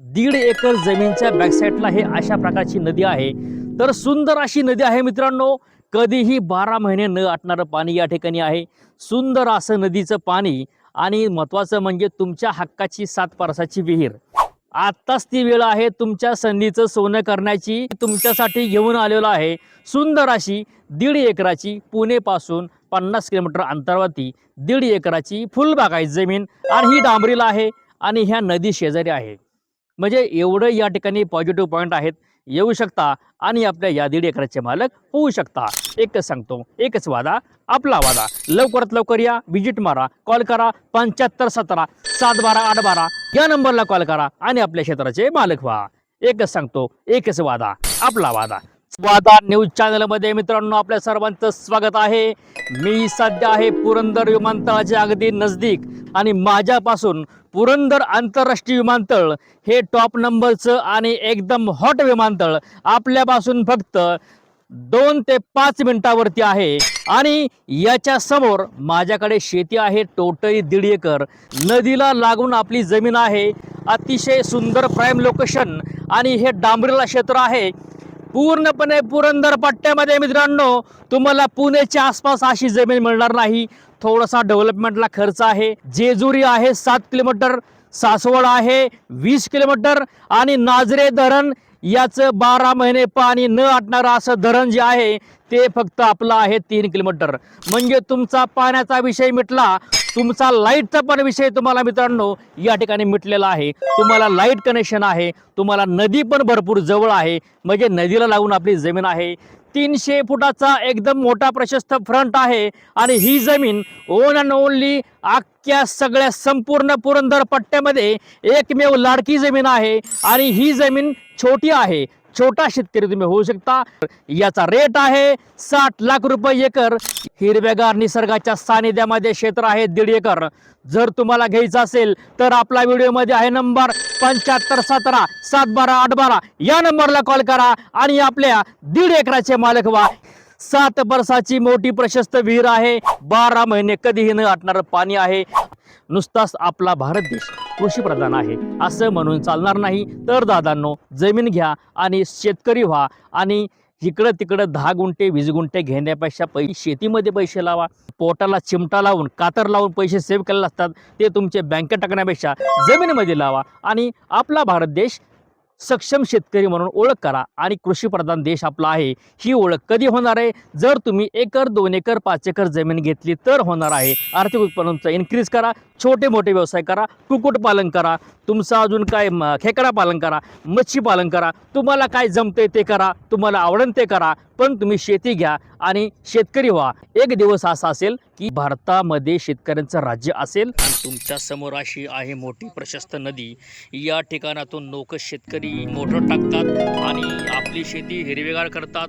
दीड एकर जमीनच्या बॅकसाईडला हे अशा प्रकारची नदी आहे. तर सुंदर अशी नदी आहे मित्रांनो. कधीही बारा महिने न आटणारं पाणी या ठिकाणी आहे. सुंदर असं नदीचं पाणी आणि महत्त्वाचं म्हणजे तुमच्या हक्काची सात परसाची विहीर. आत्ताच ती वेळ आहे तुमच्या संधीचं सोनं करण्याची. तुमच्यासाठी घेऊन आलेलो आहे. सुंदर अशी दीड एकराची पुणेपासून पन्नास किलोमीटर अंतरावरती दीड एकराची फुलबागायत जमीन आणि ही डांबरीला आहे आणि ह्या नदी शेजारी आहे. म्हणजे एवढं या ठिकाणी पॉझिटिव्ह पॉईंट आहेत. येऊ शकता आणि आपल्या या दीड एकराचे मालक होऊ शकता. एकच सांगतो एकच वादा आपला वादा. लवकरात लवकर या विजिट मारा कॉल करा पंच्याहत्तर सतरा सात बारा आठ बारा या नंबरला कॉल करा आणि आपल्या क्षेत्राचे मालक व्हा. एकच सांगतो एकच वादा आपला वादा. वादा न्यूज चॅनलमध्ये मित्रांनो आपल्या सर्वांचं स्वागत आहे. मी सध्या आहे पुरंदर विमानतळाच्या अगदी नजदीक आणि माझ्यापासून पुरंदर आंतरराष्ट्रीय विमानतळ हे टॉप नंबरचं आणि एकदम हॉट विमानतळ आपल्यापासून फक्त दोन ते पाच मिनिटावरती आहे. आणि याच्या समोर माझ्याकडे शेती आहे टोटली दीड एकर. नदीला लागून आपली जमीन आहे. अतिशय सुंदर प्राईम लोकेशन आणि हे डांबरीला क्षेत्र आहे. पूर्णपणे पुरंदर पट्ट्यामध्ये मित्रांनो तुम्हाला पुणेच्या आसपास अशी जमीन मिळणार नाही. थोडासा डेव्हलपमेंटला खर्च आहे. जेजुरी आहे सात किलोमीटर. सासवड आहे वीस किलोमीटर. आणि नाजरे धरण याचं बारा महिने पाणी न आटणारं असं धरण जे आहे ते फक्त आपलं आहे तीन किलोमीटर. म्हणजे तुमचा पाण्याचा विषय मिटला तुमचा लाईटचा पण विषय तुम्हाला मित्रांनो या ठिकाणी मिटलेला आहे. तुम्हाला लाइट कनेक्शन आहे. तुम्हाला नदी पण भरपूर जवळ आहे. म्हणजे नदीला लागून आपली जमीन आहे. तीनशे फुटाचा एकदम मोठा प्रशस्त फ्रंट आहे. आणि ही जमीन ओन अँड ओनली अख्ख्या सगळ्या संपूर्ण पुरंदर पट्ट्यामध्ये एकमेव लाडकी जमीन आहे. आणि ही जमीन छोटी आहे. छोटा शेतकरी तुम्ही होऊ शकता. याचा रेट आहे साठ लाख रुपये एकर. हिरव्यागार निसर्गाच्या सानिध्यामध्ये क्षेत्र आहे दीड एकर. जर तुम्हाला घ्यायचं असेल तर आपला व्हिडिओमध्ये आहे नंबर पंच्याहत्तर सतरा सात बारा आठ बारा. या नंबरला कॉल करा आणि आपल्या दीड एकराचे मालक व्हा. सात बरसाची मोठी प्रशस्त विहीर आहे. बारा महिने कधीही न आटणारं पाणी आहे. नुसताच आपला भारत देश कृषीप्रधान आहे. असं म्हणून चालणार नाही. तर दादांनो जमीन घ्या आणि शेतकरी व्हा आणि इकडं तिकडं दहा गुंठे वीस गुंठे घेण्यापेक्षा पैसे शेतीमध्ये पैसे लावा. पोटाला चिमटा लावून कातर लावून पैसे सेव्ह केलेले असतात ते तुमचे बँकेत टाकण्यापेक्षा जमिनीमध्ये लावा आणि आपला भारत देश सक्षम शेतकरी म्हणून ओळख करा आणि कृषीप्रधान देश आपला आहे ही ओळख कधी होणार आहे? जर तुम्ही एकर दोन एकर पाच एकर जमीन घेतली तर होणार आहे. आर्थिक उत्पन्नाचा इन्क्रीज करा छोटे मोठे व्यवसाय करा कुक्कुटपालन करा तुमचा अजून काय म- खेकडा पालन करा मच्छी पालन करा तुम्हाला काय जमते ते करा तुम्हाला आवडन ते करा पण तुम्ही शेती घ्या आणि शेतकरी व्हा. एक दिवस असा असेल की भारतामध्ये शेतकऱ्यांचं राज्य असेल. आणि तुमच्यासमोर अशी आहे मोठी प्रशस्त नदी. या ठिकाणातून लोक शेतकरी मोटर टाकतात आणि आपली शेती हिरवेगार करतात.